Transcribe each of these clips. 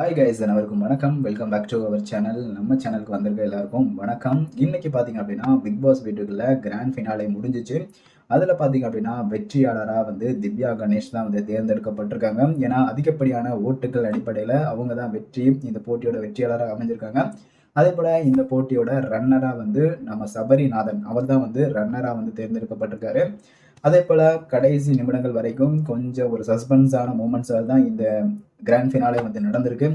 Hi guys அனைவருக்கும் வணக்கம். Welcome back to our channel நம்ம சேனலுக்கு வந்திருக்க எல்லாருக்கும் வணக்கம். இன்னைக்கு பார்த்தீங்க அப்படின்னா பிக் பாஸ் வீட்டுக்குள்ள கிராண்ட் ஃபினாலே முடிஞ்சிச்சு. அதில் பார்த்தீங்க அப்படின்னா வெற்றியாளராக வந்து திவ்யா கணேஷ் தான் வந்து தேர்ந்தெடுக்கப்பட்டிருக்காங்க. ஏன்னா அதிகப்படியான ஓட்டுகள் அடிப்படையில் அவங்க தான் வெற்றி இந்த போட்டியோட வெற்றியாளராக அமைஞ்சிருக்காங்க. அதே போல் இந்த போட்டியோட ரன்னராக வந்து நம்ம சபரிநாதன். அவர் தான் வந்து ரன்னராக வந்து தேர்ந்தெடுக்கப்பட்டிருக்காரு. அதே போல் கடைசி நிமிடங்கள் வரைக்கும் கொஞ்சம் ஒரு சஸ்பென்ஸான மூமெண்ட்ஸாக தான் இந்த கிராண்ட் ஃபினாலே வந்து நடந்திருக்கு.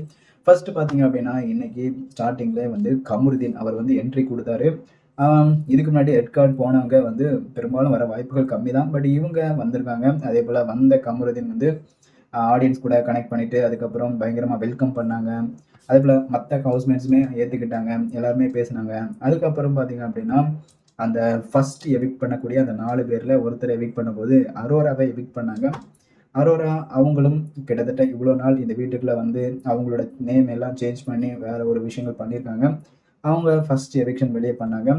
ஃபர்ஸ்ட் பார்த்தீங்க அப்படின்னா இன்னைக்கு ஸ்டார்டிங்கில் வந்து கமருதீன் அவர் வந்து என்ட்ரி கொடுத்தாரு. இதுக்கு முன்னாடி ரெட் கார்டு போனவங்க வந்து பெரும்பாலும் வர வாய்ப்புகள் கம்மி தான். பட் இவங்க வந்திருக்காங்க. அதே போல் வந்த கமருதீன் வந்து ஆடியன்ஸ் கூட கனெக்ட் பண்ணிவிட்டு அதுக்கப்புறம் பயங்கரமாக வெல்கம் பண்ணாங்க. அதே போல் மற்ற ஹவுஸ்மேட்ஸுமே ஏற்றுக்கிட்டாங்க எல்லாருமே பேசினாங்க. அதுக்கப்புறம் பார்த்தீங்க அப்படின்னா அந்த ஃபர்ஸ்ட் எவிக் பண்ணக்கூடிய அந்த நாலு பேரில் ஒருத்தரை எவிக் பண்ணும்போது அரோராவை எவிக் பண்ணாங்க. அரோரா அவங்களும் கிட்டத்தட்ட இவ்வளோ நாள் இந்த வீட்டுக்குள்ளே வந்து அவங்களோட நேம் எல்லாம் சேஞ்ச் பண்ணி வேறு ஒரு விஷயங்கள் பண்ணியிருக்காங்க. அவங்க ஃபர்ஸ்ட் எவிக்ஷன் வெளியே பண்ணாங்க.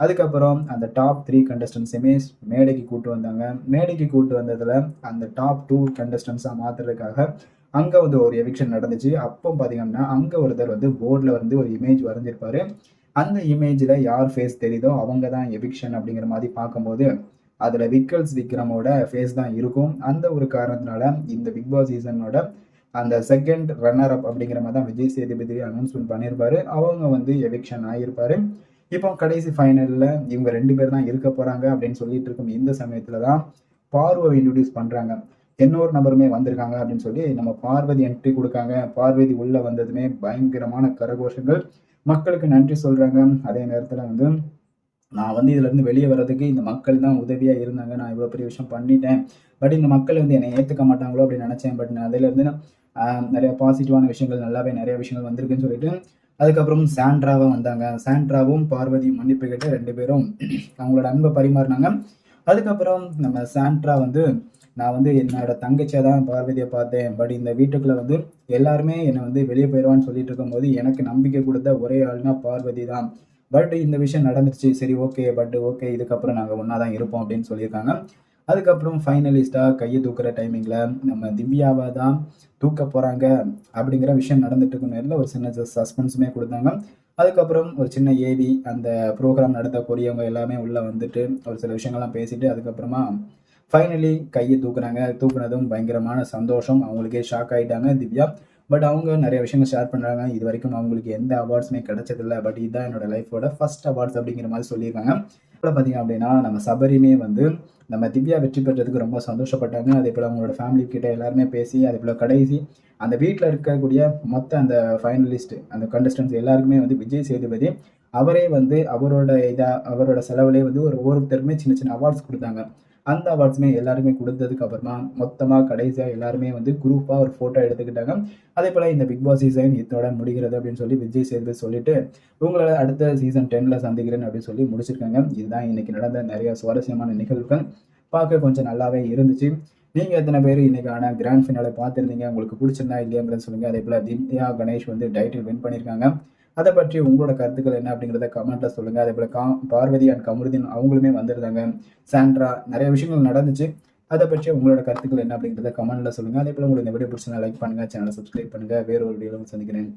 அதுக்கப்புறம் அந்த டாப் த்ரீ கண்டஸ்டன்ஸையுமே மேடைக்கு கூட்டு வந்தாங்க. மேடைக்கு கூட்டு வந்ததில் அந்த டாப் டூ கண்டஸ்டன்ஸாக மாற்றுறதுக்காக அங்கே வந்து ஒரு எவிக்ஷன் நடந்துச்சு. அப்போ பார்த்தீங்கன்னா அங்கே ஒருத்தர் வந்து போர்டில் வந்து ஒரு இமேஜ் வரைஞ்சிருப்பாரு. அந்த இமேஜில் யார் ஃபேஸ் தெரியுதோ அவங்க தான் எவிக்ஷன் அப்படிங்கிற மாதிரி பார்க்கும்போது அதில் விக்கல்ஸ் விக்ரமோட ஃபேஸ் தான் இருக்கும். அந்த ஒரு காரணத்தினால இந்த பிக் பாஸ் சீசனோட அந்த செகண்ட் ரன்னர் அப் அப்படிங்கிற மாதிரி தான் விஜய் சேதுபதி அனௌன்ஸ்மெண்ட் பண்ணியிருப்பாரு. அவங்க வந்து எவிக்ஷன் ஆகியிருப்பாரு. இப்போ கடைசி ஃபைனலில் இவங்க ரெண்டு பேர் தான் இருக்க போகிறாங்க அப்படின்னு சொல்லிட்டு இருக்கும் இந்த சமயத்தில் தான் பார்வை இன்ட்ரடியூஸ் பண்ணுறாங்க இன்னொரு நபருமே வந்திருக்காங்க அப்படின்னு சொல்லி நம்ம பார்வதி என்ட்ரி கொடுக்காங்க. பார்வதி உள்ளே வந்ததுமே பயங்கரமான கரகோஷங்கள். மக்களுக்கு நன்றி சொல்கிறாங்க அதே நேரத்தில் வந்து நான் வந்து இதுலேருந்து வெளியே வர்றதுக்கு இந்த மக்கள் தான் உதவியாக இருந்தாங்க. நான் இவ்வளோ பெரிய விஷயம் பண்ணிட்டேன். பட் இந்த மக்கள் வந்து என்னை ஏற்றுக்க மாட்டாங்களோ அப்படின்னு நினச்சேன். பட் நான் அதிலேருந்து நிறைய பாசிட்டிவான விஷயங்கள் நல்லாவே நிறைய விஷயங்கள் வந்திருக்குன்னு சொல்லிட்டு அதுக்கப்புறம் சாண்ட்ராவும் வந்தாங்க. சாண்ட்ராவும் பார்வதியும் மன்னிப்பு கேட்டு ரெண்டு பேரும் அவங்களோட அன்பை பரிமாறினாங்க. அதுக்கப்புறம் நம்ம சாண்ட்ரா வந்து நான் வந்து என்னோட தங்கச்சியை தான் பார்வதியை பார்த்தேன். பட் இந்த வீட்டுக்குள்ளே வந்து எல்லாருமே என்னை வந்து வெளியே போயிடுவான்னு சொல்லிட்டு இருக்கும்போது எனக்கு நம்பிக்கை கொடுத்த ஒரே ஆள்னா பார்வதி தான். பட் இந்த விஷயம் நடந்துருச்சு. சரி ஓகே பட் ஓகே இதுக்கப்புறம் நாங்கள் ஒன்றா தான் இருப்போம் அப்படின்னு சொல்லியிருக்காங்க. அதுக்கப்புறம் ஃபைனலிஸ்ட்டாக கையை தூக்குற டைமிங்கில் நம்ம திவ்யாவை தான் தூக்க போகிறாங்க அப்படிங்கிற விஷயம் நடந்துட்டு இருக்கும் நேரில் ஒரு சின்ன சஸ்பென்ஸுமே கொடுத்தாங்க. அதுக்கப்புறம் ஒரு சின்ன ஏவி அந்த ப்ரோக்ராம் நடத்தக்கூடியவங்க எல்லாமே உள்ளே வந்துட்டு ஒரு சில விஷயங்கள்லாம் பேசிட்டு அதுக்கப்புறமா ஃபைனலி கையை தூக்குறாங்க தூக்குனதும் பயங்கரமான சந்தோஷம். அவங்களுக்கே ஷாக் ஆகிட்டாங்க திவ்யா பட் அவங்க நிறைய விஷயங்கள் ஷேர் பண்ணுறாங்க இது வரைக்கும் அவங்களுக்கு எந்த அவார்ட்ஸுமே கிடைச்சதில்ல. பட் இதுதான் என்னோட லைஃபோட ஃபர்ஸ்ட் அவார்ட்ஸ் அப்படிங்கிற மாதிரி சொல்லியிருக்காங்க. அப்புறம் பார்த்தீங்க அப்படின்னா நம்ம சபரியுமே வந்து நம்ம திவ்யா வெற்றி பெற்றதுக்கு ரொம்ப சந்தோஷப்பட்டாங்க. அதே போல் அவங்களோட ஃபேமிலி கிட்ட எல்லாருமே பேசி அதே போல் கடைசி அந்த வீட்டில் இருக்கக்கூடிய மொத்த அந்த ஃபைனலிஸ்ட் அந்த கண்டஸ்டன்ஸ் எல்லாருக்குமே வந்து விஜய் சேதுபதி அவரே வந்து அவரோட இதாக அவரோட செலவுலேயே வந்து ஒரு ஒவ்வொருத்தருமே சின்ன சின்ன அவார்ட்ஸ் கொடுத்தாங்க. அந்த அவார்ட்ஸுமே எல்லாருமே கொடுத்ததுக்கு அப்புறமா மொத்தமாக கடைசியாக எல்லாருமே வந்து குரூப்பாக ஒரு ஃபோட்டோ எடுத்துக்கிட்டாங்க. அதே போல் இந்த பிக் பாஸ் சீசன் இதோட முடிகிறது அப்படின்னு சொல்லி விஜய் சேதுபதி சொல்லிட்டு உங்களை அடுத்த சீசன் டென்ல சந்திக்கிறேன் அப்படின்னு சொல்லி முடிச்சிருக்காங்க. இதுதான் இன்னைக்கு நடந்த நிறைய சுவாரஸ்யமான நிகழ்வுகள். பார்க்க கொஞ்சம் நல்லாவே இருந்துச்சு. நீங்கள் எத்தனை பேர் இன்னைக்கான கிராண்ட் ஃபினாலை பார்த்துருந்தீங்க? உங்களுக்கு பிடிச்சிருந்தா இல்லையாங்கிறத சொல்லுங்கள் அதே போல் திவ்யா கணேஷ் வந்து டைட்டில் வின் பண்ணியிருக்காங்க அதை பற்றி உங்களோட கருத்துக்கள் என்ன அப்படிங்கிறத கமெண்ட்ல சொல்லுங்க. அதே போல கா பார்வதி அண்ட் கமருதீன் அவங்களுமே வந்திருந்தாங்க. சாண்ட்ரா நிறைய விஷயங்கள் நடந்துச்சு. அதை பற்றி உங்களோட கருத்துக்கள் என்ன அப்படிங்கிறத கமெண்ட்ல சொல்லுங்க. அதே போல உங்களுக்கு இந்த வீடியோ லைக் பண்ணுங்க சேனலை சப்ஸ்கிரைப் பண்ணுங்க. வேற ஒரு வீடியோவில் சந்திக்கிறேன்.